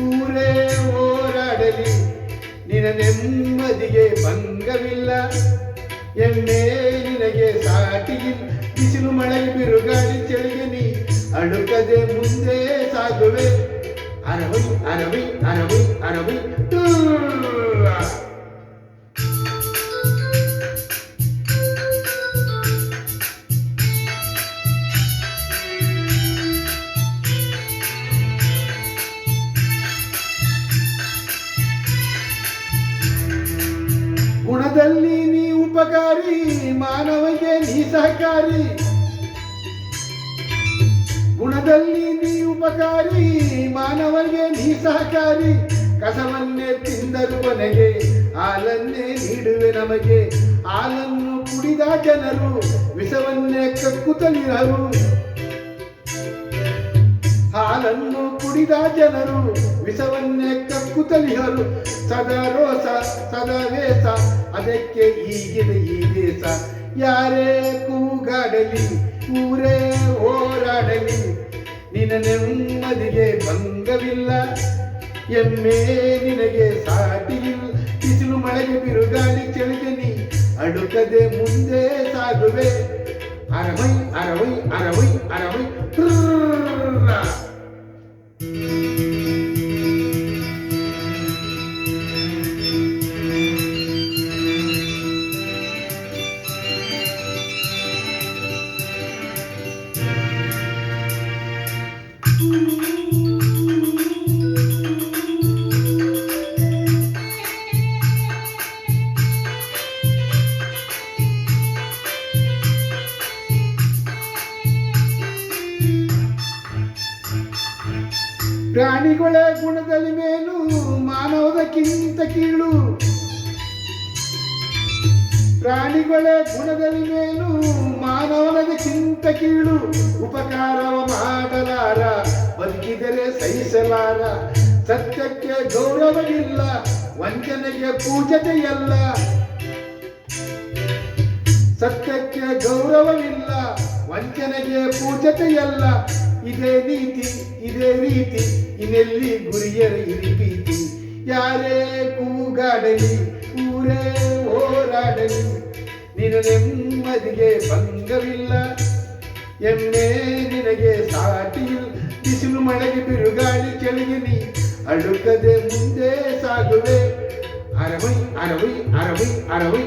ಊರೇ ಓಡಾಡಲಿ ನಿನ ನೆಮ್ಮದಿಗೆ ಭಂಗವಿಲ್ಲ. ಎಣ್ಣೆ ನಿನಗೆ ಸಾಟಿಗಿಲ್ಲ. ಬಿಸಿಲು ಮಳೆ ಬಿರುಗಾಳಿ ಚಳಿಗೆ ನೀ ಮುಂದೆ ಸಾಗುವೆ. ಅರವಿ ಅರವಿ ಅರವಿ, ಅರವೈ. ಗುಣದಲ್ಲಿ ನೀ ಉಪಕಾರಿ ಮಾನವಗೆ ನೀ ಸಹಕಾರಿ. ಗುಣದಲ್ಲಿ ನೀ ಉಪಕಾರಿ, ಮಾನವರಿಗೆ ನೀ ಸಹಕಾರಿ. ಕಸವನ್ನೇ ತಿಂದರು ಕೊನೆಗೆ ಹಾಲನ್ನೇ ನೀಡುವೆ ನಮಗೆ. ಹಾಲನ್ನು ಕುಡಿದ ಜನರು, ವಿಷವನ್ನೇ ಕಕ್ಕುತ್ತಲಿರರು ಹಾಲನ್ನು ಕುಡಿದ ಜನರು ವಿಷವನ್ನೇ ಕಕ್ಕುತ್ತಲಿಹರು ಸದಾ ರೋಸ, ಸದಾ ವೇಸ, ಅದಕ್ಕೆ ಈಗಿದೆ ಈ ದೇಶ ಯಾರೇ ಕೂಗಾಡಲಿ, ಊರೇ ಹೋರಾಡಲಿ, ನಿನ್ನ ನೆಮ್ಮದಿಗೆ ಭಂಗವಿಲ್ಲ. ಎಮ್ಮೆ ನಿನಗೆ ಸಾಟಿಯಿಲ್ಲ ಬಿಸಿಲು ಮಳೆಗೆ ಬಿರುಗಾಳಿ ಚಳಿಗೆ ನೀ. ಅಡುಕದೆ ಮುಂದೆ ಸಾಗುವೆ. ಅರವೈ ಅರವೈ ಅರವೈ ಅರವೈ. ಪ್ರಾಣಿಗಳ ಗುಣದಲ್ಲಿ ಮೇಲು ಮಾನವದಕ್ಕಿಂತ ಕೀಳು ಪ್ರಾಣಿಗಳ ಗುಣದಲ್ಲಿ ಮೇಲು ಮಾನವನದಕ್ಕಿಂತ ಕೀಳು, ಉಪಕಾರವ ಮಾಡಲಾರ, ಬದುಕಿದರೆ ಸಹಿಸಲಾರ. ಸತ್ಯಕ್ಕೆ ಗೌರವವಿಲ್ಲ, ವಂಚನೆಗೆ ಪೂಜತೆಯಲ್ಲ. ಸತ್ಯಕ್ಕೆ ಗೌರವವಿಲ್ಲ, ವಂಚನೆಗೆ ಪೂಜತೆಯಲ್ಲ. ಇದೇ ನೀತಿ, ಇದೇ ರೀತಿ, ಇನ್ನೆಲ್ಲಿ ಗುರಿಯರ ಇರಿಪೀತಿ ಯಾರೇ ಕೂಗಾಡಲಿ ಊರೇ ಹೋರಾಡಲಿ ನಿನ್ನ ನೆಮ್ಮದಿಗೆ ಭಂಗವಿಲ್ಲ ಎಮ್ಮೆ ನಿನಗೆ ಸಾಟಿಯಿಲ್ಲ ಬಿಸಿಲು ಮಳೆಗೆ ಬಿರುಗಾಳಿ ಚಳಿಗೆ ನೀ ಅಡುಕದೆ ಮುಂದೆ ಸಾಗುವೆ ಅರವೈ ಅರವೈ ಅರವೈ ಅರವೈ.